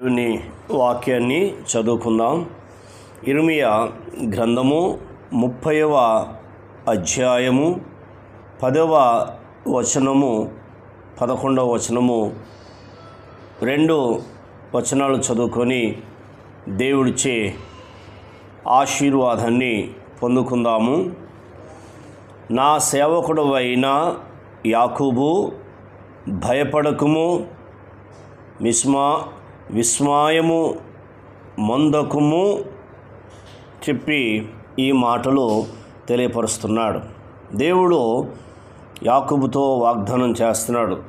దేవుని వాక్యాన్ని చదువుకుందాం. ఇర్మియా గ్రంథము ముప్పైవ అధ్యాయము పదవ వచనము పదకొండవ వచనము రెండు వచనాలు చదువుకొని దేవుడిచే ఆశీర్వాదాన్ని పొందుకుందాము. నా సేవకుడు అయిన యాకూబు భయపడకుము మిస్మా విస్మయము మందకుము చెప్పి ఈ మాటలు తెలియపరుస్తున్నాడు. దేవుడు యాకుబుతో వాగ్దానం చేస్తున్నాడు.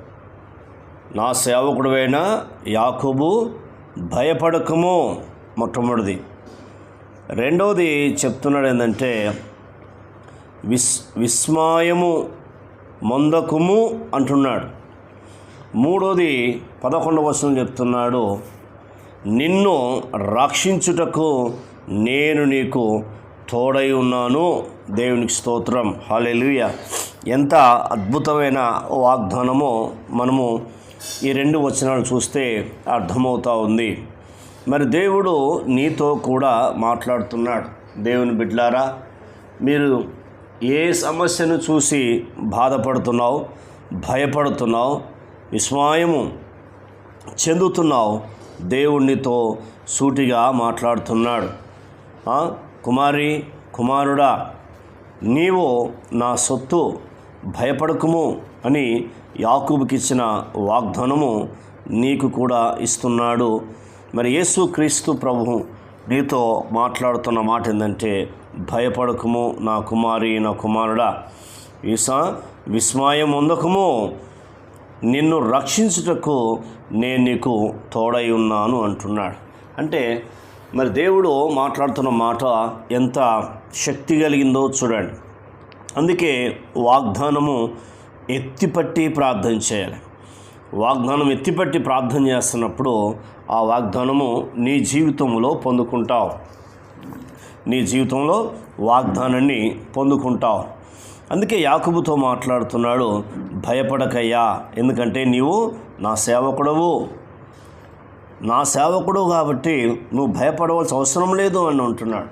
నా సేవకుడువైన యాకుబు భయపడకము మొట్టమొదటిది. రెండవది చెప్తున్నాడు ఏంటంటే విస్ విస్మయము మందకుము అంటున్నాడు. మూడోది పదకొండవ వచనం చెప్తున్నాడు. నిన్ను రక్షించుటకు నేను నీకు తోడై ఉన్నాను. దేవునికి స్తోత్రం. హాలెలుయ ఎంత అద్భుతమైన వాగ్దానమో మనము ఈ రెండు వచనాలు చూస్తే అర్థమవుతా ఉంది. మరి దేవుడు నీతో కూడా మాట్లాడుతున్నాడు. దేవుని బిడ్లారా మీరు ఏ సమస్యను చూసి బాధపడుతున్నావు భయపడుతున్నావు విస్మయము చెందుతున్నావు దేవుణ్ణితో సూటిగా మాట్లాడుతున్నాడు. కుమారి కుమారుడా నీవు నా సొత్తు భయపడకుము అని యాకూబుకిచ్చిన వాగ్దానము నీకు కూడా ఇస్తున్నాడు. మరి యేసు క్రీస్తు ప్రభు నీతో మాట్లాడుతున్న మాట ఏంటంటే భయపడకము నా కుమారి నా కుమారుడా. ఈసా విస్మయం ఉందకము నిన్ను రక్షించుటకు నేను నీకు తోడై ఉన్నాను అంటున్నాడు. అంటే మరి దేవుడు మాట్లాడుతున్న మాట ఎంత శక్తి కలిగిందో చూడండి. అందుకే వాగ్దానము ఎత్తిపట్టి ప్రార్థన చేయాలి. వాగ్దానం ఎత్తిపట్టి ప్రార్థన చేస్తున్నప్పుడు ఆ వాగ్దానము నీ జీవితంలో పొందుకుంటావు. నీ జీవితంలో వాగ్దానాన్ని పొందుకుంటావు. అందుకే యాకుబుతో మాట్లాడుతున్నాడు భయపడకయ్యా. ఎందుకంటే నీవు నా సేవకుడవు. నా సేవకుడు కాబట్టి నువ్వు భయపడవలసిన అవసరం లేదు అని అంటున్నాడు.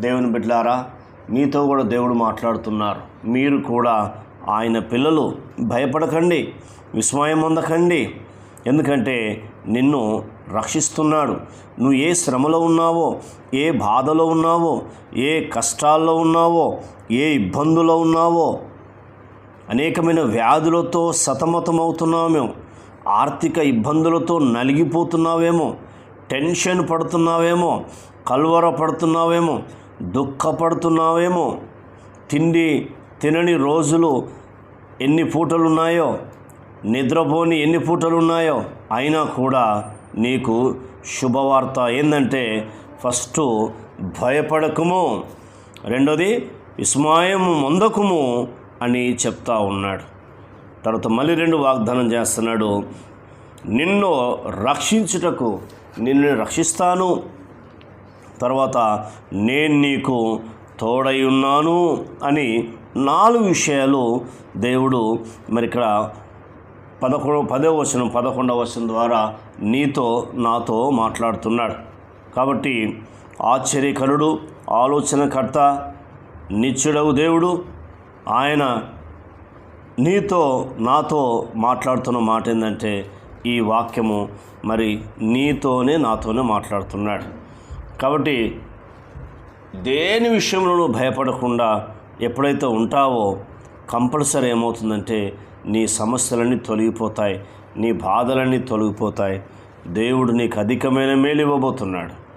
దేవుని బిడ్డలారా మీతో కూడా దేవుడు మాట్లాడుతున్నారు. మీరు కూడా ఆయన పిల్లలు భయపడకండి విస్మయం అందకండి. ఎందుకంటే నిన్ను రక్షిస్తున్నాడు. నువ్వు ఏ శ్రమలో ఉన్నావో ఏ బాధలో ఉన్నావో ఏ కష్టాల్లో ఉన్నావో ఏ ఇబ్బందులో ఉన్నావో అనేకమైన వ్యాధులతో సతమతమవుతున్నామేమో ఆర్థిక ఇబ్బందులతో నలిగిపోతున్నావేమో. టెన్షన్ పడుతున్నావేమో. కల్వర పడుతున్నావేమో దుఃఖపడుతున్నావేమో. తిండి తినని రోజులు ఎన్ని పూటలు ఉన్నాయో నిద్రపోని ఎన్ని పూటలు ఉన్నాయో అయినా కూడా నీకు శుభవార్త ఏంటంటే ఫస్ట్ భయపడకము. రెండోది విస్మయము మొందకుము. అని చెప్తా ఉన్నాడు. తర్వాత మళ్ళీ రెండు వాగ్దానం చేస్తున్నాడు. నిన్ను రక్షించుటకు నిన్ను రక్షిస్తాను. తర్వాత నేను నీకు తోడై ఉన్నాను అని నాలుగు విషయాలు దేవుడు మరి ఇక్కడ పదకొండు పదో వచనం పదకొండవ వచనం ద్వారా నీతో నాతో మాట్లాడుతున్నాడు. కాబట్టి ఆశ్చర్యకరుడు ఆలోచనకర్త నిత్యుడవు దేవుడు. ఆయన నీతో నాతో మాట్లాడుతున్న మాట ఏంటంటే ఈ వాక్యము మరి నీతోనే నాతోనే మాట్లాడుతున్నాడు. కాబట్టి దేని విషయంలో భయపడకుండా ఎప్పుడైతే ఉంటావో కంపల్సరీ ఏమవుతుందంటే నీ సమస్యలన్నీ తొలగిపోతాయి నీ బాధలన్నీ తొలగిపోతాయి. దేవుడు నీకు అధికమైన మేలు ఇవ్వబోతున్నాడు.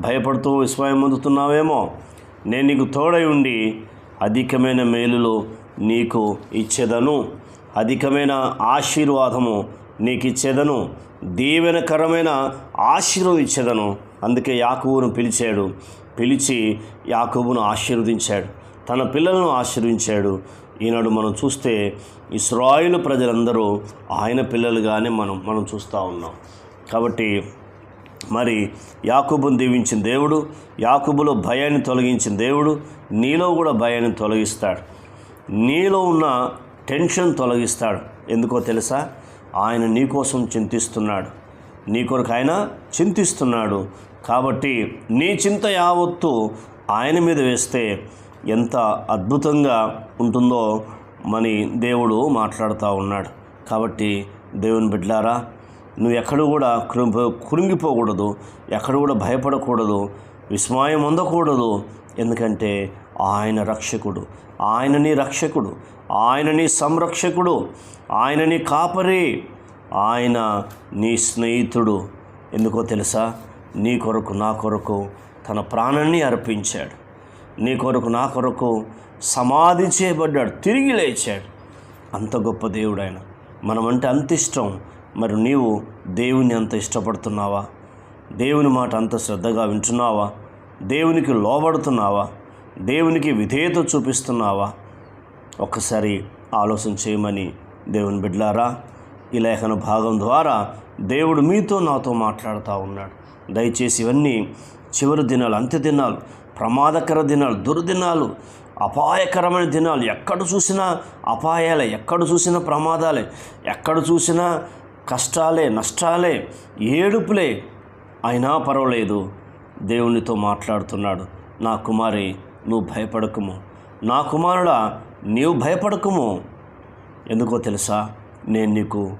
భయపడుతూ విస్మయం పొందుతున్నావేమో? నేను నీకు తోడై ఉండి అధికమైన మేలులు నీకు ఇచ్చేదను. అధికమైన ఆశీర్వాదము నీకు ఇచ్చేదను దీవెనకరమైన ఆశీర్వం ఇచ్చేదను. అందుకే యాకుబును పిలిచాడు. పిలిచి యాకూబును ఆశీర్వదించాడు. తన పిల్లలను ఆశీర్వించాడు. ఈనాడు మనం చూస్తే ఇస్రాయిల్ ప్రజలందరూ ఆయన పిల్లలుగానే మనం మనం చూస్తూ ఉన్నాం. కాబట్టి మరి యాకుబును దీవించిన దేవుడు యాకుబులో భయాన్ని తొలగించిన దేవుడు నీలో కూడా భయాన్ని తొలగిస్తాడు. నీలో ఉన్న టెన్షన్ తొలగిస్తాడు. ఎందుకో తెలుసా? ఆయన నీకోసం చింతిస్తున్నాడు. నీ కొరకు ఆయన చింతిస్తున్నాడు. కాబట్టి నీ చింత యావత్తు ఆయన మీద వేస్తే ఎంత అద్భుతంగా ఉంటుందో మని దేవుడు మాట్లాడుతూ ఉన్నాడు. కాబట్టి దేవుని బిడ్లారా నువ్వు ఎక్కడ కూడా కృంగి కృంగిపోకూడదు. ఎక్కడ కూడా భయపడకూడదు. విస్మయం పొందకూడదు ఎందుకంటే ఆయన రక్షకుడు. ఆయన నీ రక్షకుడు. ఆయన నీ సంరక్షకుడు. ఆయన నీ కాపరి. ఆయన నీ స్నేహితుడు. ఎందుకో తెలుసా? నీ కొరకు నా కొరకు తన ప్రాణాన్ని అర్పించాడు. నీ కొరకు నా కొరకు సమాధి చేయబడ్డాడు. తిరిగి లేచాడు. అంత గొప్ప దేవుడు ఆయన. మనమంటే అంత ఇష్టం. మరి నీవు దేవుని అంత ఇష్టపడుతున్నావా? దేవుని మాట అంత శ్రద్ధగా వింటున్నావా? దేవునికి లోబడుతున్నావా? దేవునికి విధేయత చూపిస్తున్నావా? ఒక్కసారి ఆలోచన చేయమని దేవుని బిడ్లారా ఈ లేఖన భాగం ద్వారా దేవుడు మీతో నాతో మాట్లాడుతూ ఉన్నాడు. దయచేసి ఇవన్నీ చివరి దినాలు అంత్య దినాలు ప్రమాదకర దినాలు దుర్దినాలు అపాయకరమైన దినాలు ఎక్కడ చూసినా అపాయాలే ఎక్కడ చూసినా ప్రమాదాలే ఎక్కడ చూసినా కష్టాలే నష్టాలే ఏడుపులే. అయినా పర్వాలేదు. దేవునితో మాట్లాడుతున్నాడు. నా కుమారి నువ్వు భయపడకుము. నా కుమారుడా నీవు భయపడకుము. ఎందుకో తెలుసా? నేను నీకు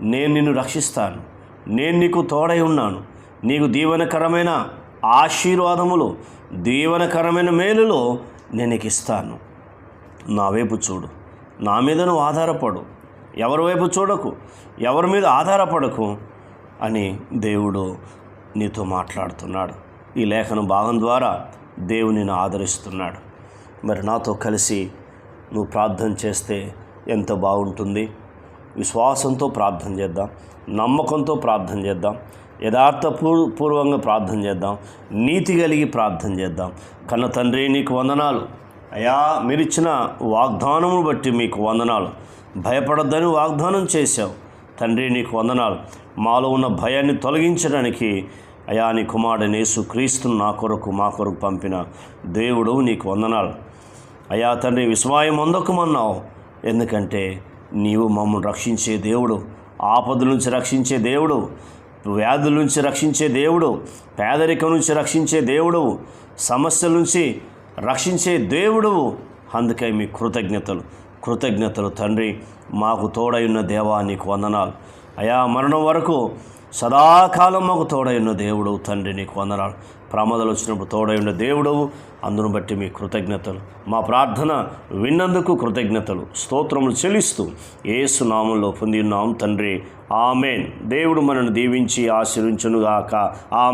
నేను నిన్ను రక్షిస్తాను. నేను నీకు తోడై ఉన్నాను. నీకు దీవెనకరమైన ఆశీర్వాదములు దీవెనకరమైన మేలులో నేను నీకు ఇస్తాను నా వైపు చూడు. నా మీద నువ్వు ఆధారపడు. ఎవరి వైపు చూడకు? ఎవరి మీద ఆధారపడకు? అని దేవుడు నీతో మాట్లాడుతున్నాడు. ఈ లేఖన భాగం ద్వారా దేవునిని ఆదరిస్తున్నాడు. మరి నాతో కలిసి నువ్వు ప్రార్థన చేస్తే ఎంత బాగుంటుంది? విశ్వాసంతో ప్రార్థన చేద్దాం. నమ్మకంతో ప్రార్థన చేద్దాం. యథార్థ పూర్ పూర్వంగా ప్రార్థన చేద్దాం. నీతి కలిగి ప్రార్థన చేద్దాం. కన్న తండ్రి నీకు వందనాలు. అయా మీరిచ్చిన వాగ్దానమును బట్టి మీకు వందనాలు. భయపడొద్దని వాగ్దానం చేశావు. తండ్రి నీకు వందనాలు. మాలో ఉన్న భయాన్ని తొలగించడానికి అయా నీ కుమారుడు యేసు క్రీస్తును నా కొరకు మా కొరకు పంపిన దేవుడు నీకు వందనాలు. అయా తండ్రి విస్మాయం అందకమన్నావు. ఎందుకంటే నీవు మమ్మల్ని రక్షించే దేవుడు ఆపదల నుంచి రక్షించే దేవుడు వ్యాధుల నుంచి రక్షించే దేవుడు పేదరికం నుంచి రక్షించే దేవుడు సమస్యల నుంచి రక్షించే దేవుడు. అందుకే మీ కృతజ్ఞతలు. కృతజ్ఞతలు తండ్రి మాకు తోడైన దేవా నీకు వందనాలు. అయా మరణం వరకు సదాకాలం మాకు తోడైన దేవుడు తండ్రి నీకు వందనాలు. ప్రమాదాలు వచ్చినప్పుడు తోడైన దేవుడవు దేవుడు అందును బట్టి మీ కృతజ్ఞతలు. మా ప్రార్థన విన్నందుకు కృతజ్ఞతలు. స్తోత్రములు చెల్లిస్తూ ఏసు నామంలో పొంది ఉన్నాం తండ్రి. ఆమెన్. దేవుడు మనను దీవించి ఆశీర్వించునుగాక. ఆ